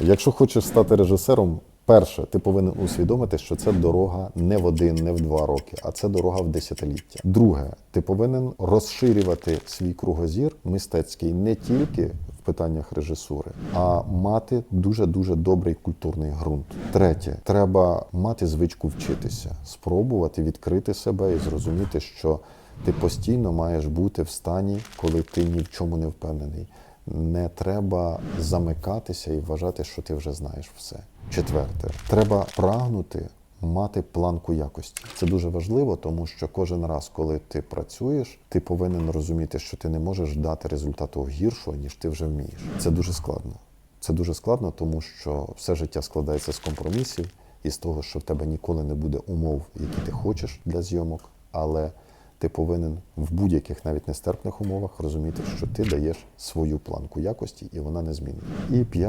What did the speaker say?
Якщо хочеш стати режисером, перше, ти повинен усвідомити, що це дорога не в один, не в два роки, а це дорога в десятиліття. Друге, ти повинен розширювати свій кругозір мистецький не тільки в питаннях режисури, а мати дуже дуже добрий культурний ґрунт. Третє, треба мати звичку вчитися, спробувати відкрити себе і зрозуміти, що ти постійно маєш бути в стані, коли ти ні в чому не впевнений. Не треба замикатися і вважати, що ти вже знаєш все. Четверте, треба прагнути мати планку якості. Це дуже важливо, тому що кожен раз, коли ти працюєш, ти повинен розуміти, що ти не можеш дати результату гіршого, ніж ти вже вмієш. Це дуже складно. Це дуже складно, тому що все життя складається з компромісів і з того, що в тебе ніколи не буде умов, які ти хочеш для зйомок, але ти повинен в будь-яких навіть нестерпних умовах розуміти, що ти даєш свою планку якості, і вона не змінить. І